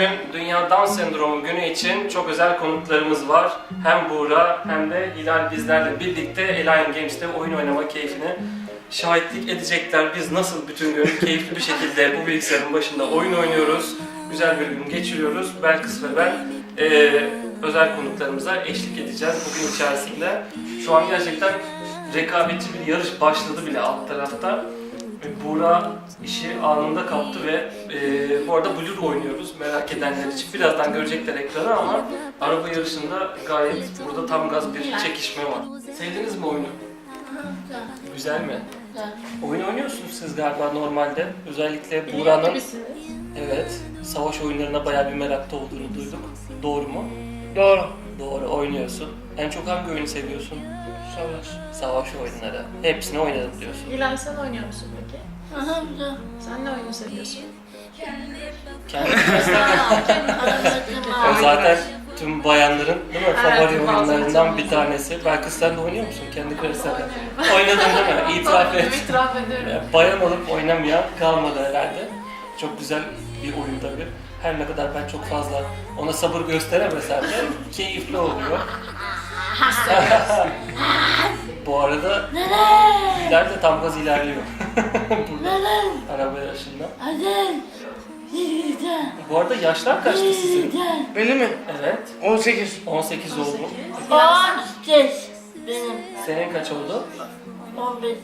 Bugün Dünya Down Sendromu günü için çok özel konuklarımız var. Hem Buğra hem de Hilal bizlerle birlikte Alien Games'te oyun oynama keyfini şahitlik edecekler. Biz nasıl bütün gün keyifli bir şekilde bu bilgisayarın başında oyun oynuyoruz. Güzel bir gün geçiriyoruz. Belkıs ve ben eee, özel konuklarımıza eşlik edeceğiz bugün içerisinde. Şu an gerçekten rekabetçi bir yarış başladı bile alt tarafta. Buğra işi anında kaptı ve e, bu arada Blur oynuyoruz merak edenler için. Birazdan görecekler ekranı ama araba yarışında gayet burada tam gaz bir çekişme var. Sevdiniz mi oyunu? Güzel mi? Oyun oynuyorsunuz siz galiba normalde. Özellikle Buğra'nın evet savaş oyunlarına bayağı bir merakta olduğunu duyduk. Doğru mu? Doğru. Doğru oynuyorsun. En çok hangi oyunu seviyorsun? Savaş. Savaş oyunları. Hepsini oynadım diyorsun. Hilal sen oynuyor musun peki? Aha güzel. Sen ne oyunu seviyorsun? Kendi. O zaten tüm bayanların değil mi? Evet, Favori bazen oyunlarından çok bir tanesi. Belki sen de oynuyor musun kendi? Oynuyorum. Oynadın değil mi? İtiraf et. İtiraf ediyorum. Yani Bayan olup oynamayan kalmadı herhalde. Çok güzel bir oyun tabii. Her ne kadar ben çok fazla ona sabır gösteremesem de keyifli oluyor. Bu arada ileride tam gaz ilerliyor. Burada araba. Güzel. Bu arada yaşlar kaçtı sizin? Benim mi? Evet. 18. 18 oldu. On beş. Benim. Senin kaç oldu? On beş.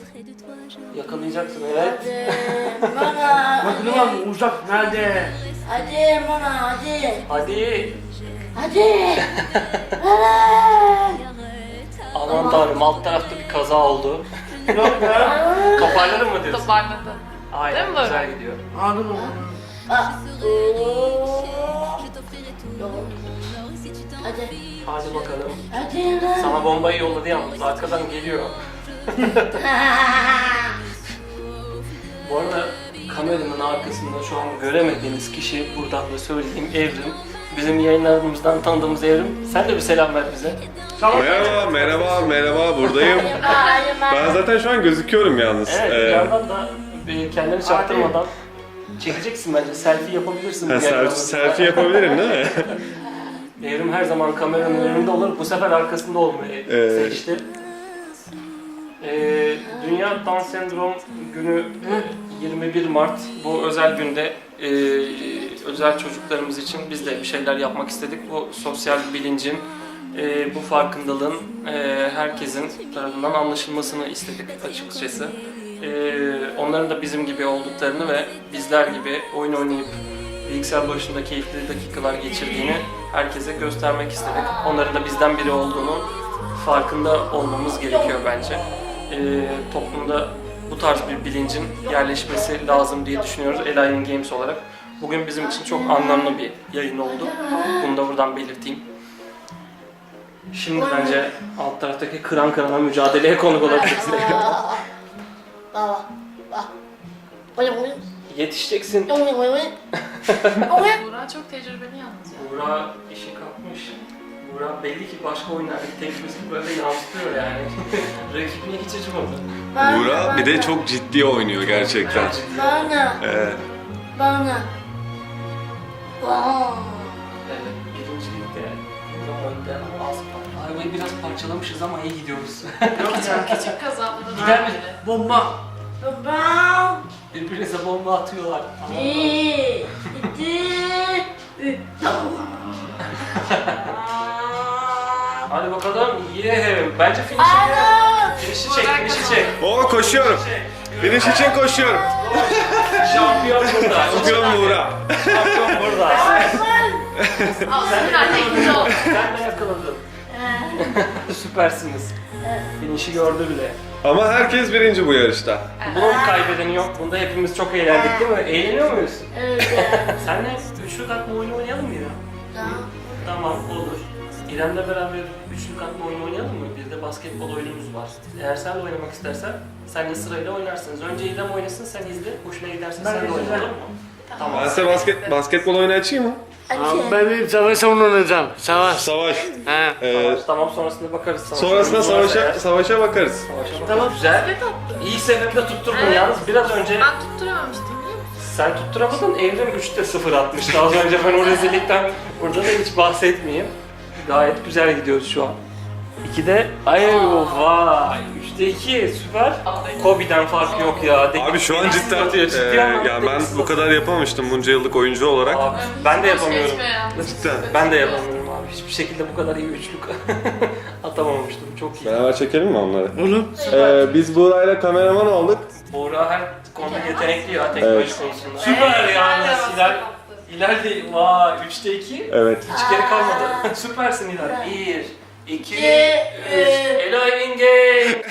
Yakalayacaksın evet. Hadi. Bana. Bakın Hadi. ama uzak nerede? Hadi bana hadi. Hadi. Hadi. Hadi. Aman tanrım alt tarafta bir kaza oldu. Yok ya. Toparladın mı diyorsun? Toparladı. Aynen Değil mi? güzel gidiyor. Anladın mı? Ah. Hadi. Hadi bakalım. Hadi lan. Sana bombayı yolladı yalnız arkadan geliyor. Bu arada kameranın arkasında şu an göremediğiniz kişi buradan da söyleyeyim Evrim. Bizim yayınlarımızdan tanıdığımız Evrim. Sen de bir selam ver bize. Merhaba, merhaba, merhaba. Buradayım. Ben zaten şu an gözüküyorum yalnız. Evet, bir Ee, yandan da e, kendini çaktırmadan çekeceksin bence. Selfie yapabilirsin. bu ha, selfie, yayınlarımızda. selfie yapabilirim değil mi? Evrim her zaman kameranın önünde olur. Bu sefer arkasında olmayı Evet. seçti. Ee, Dünya Down Sendrom günü e, 21 Mart. Bu özel günde e, özel çocuklarımız için biz de bir şeyler yapmak istedik. Bu sosyal bilincin, e, bu farkındalığın e, herkesin tarafından anlaşılmasını istedik açıkçası. E, onların da bizim gibi olduklarını ve bizler gibi oyun oynayıp bilgisayar başında keyifli dakikalar geçirdiğini herkese göstermek istedik. Onların da bizden biri olduğunu farkında olmamız gerekiyor bence. Ee, toplumda bu tarz bir bilincin yerleşmesi lazım diye düşünüyoruz Alien Games olarak. Bugün bizim için çok anlamlı bir yayın oldu. Bunu da buradan belirteyim. Şimdi bence alt taraftaki kıran kırana mücadeleye konuk olabiliriz. Yetişeceksin. Buğra çok tecrübeli yalnız ya. Buğra işi kapmış. Buğra belli ki başka oyunlardaki tecrübesini böyle yansıtıyor yani. Rakibine hiç acımadı. Buğra bir de çok ciddi oynuyor gerçekten. Bana. Ee, Bana. Bana. Evet, önde ama az Arabayı biraz parçalamışız ama iyi gidiyoruz. Yok ya. Küçük kazalarda Gider mi? Bomba. Baba. Birbirinize bomba atıyorlar. Bir. iki, Üç. Hadi bakalım. Yeah. Bence finish'i Ana. Finish'i çek, finish'i çek. o koşuyorum. Finish için koşuyorum. Şampiyon burada. Şampiyon Buğra. Şampiyon burada. İkinci oldu. Sen de yakaladın. Süpersiniz. Finish'i gördü bile. Ama herkes birinci bu yarışta. Bunun kaybedeni yok. Bunda hepimiz çok eğlendik değil mi? Eğleniyor muyuz? Evet. Senle üçlü katma oyunu oynayalım mı ya? Tamam. Tamam olur. İrem'le beraber üçlü katma oyunu oynayalım mı? Bir de basketbol oyunumuz var. Eğer sen de oynamak istersen senle sırayla oynarsınız. Önce İrem oynasın sen izle. Hoşuna giderse sen de oyna izlerim. olur mu? Tamam. Ben size basket, basketbol oyunu açayım mı? Abi ben bir savaş onu oynayacağım. Savaş. Savaş. He. Ee, Tamam sonrasında bakarız. Savaşa. sonrasında savaşa, savaşa bakarız. Savaşa bakarız. Tamam. Güzel. İyi sebepte tutturdun Evet. yalnız biraz önce Ben tutturamamıştım biliyor musun? Sen tutturamadın Evrim 3'te 0 atmıştı az önce ben o rezillikten burada da hiç bahsetmeyeyim. Gayet güzel gidiyoruz şu an. 2'de ay vay 3'te 2 süper. Kobe'den fark yok ya. De- Abi şu an Deniz cidden atıyor, e, ciddi anlamda ya ben bu kadar yapamamıştım bunca yıllık oyuncu olarak. Abi, ben de yapamıyorum. Cidden. Ben de yapamıyorum abi. Hiçbir şekilde bu kadar iyi üçlük atamamıştım. Çok iyi. Beraber çekelim mi onları? Oğlum. Ee, biz Buğra'yla kameraman olduk. Buğra her konuda yetenekli ya teknoloji Evet. konusunda. Süper yalnız Hilal. Hilal de vay 3'te 2. Evet. Hiç geri kalmadı. Süpersin Hilal. 1, 2, 3. İki, üç. İn game.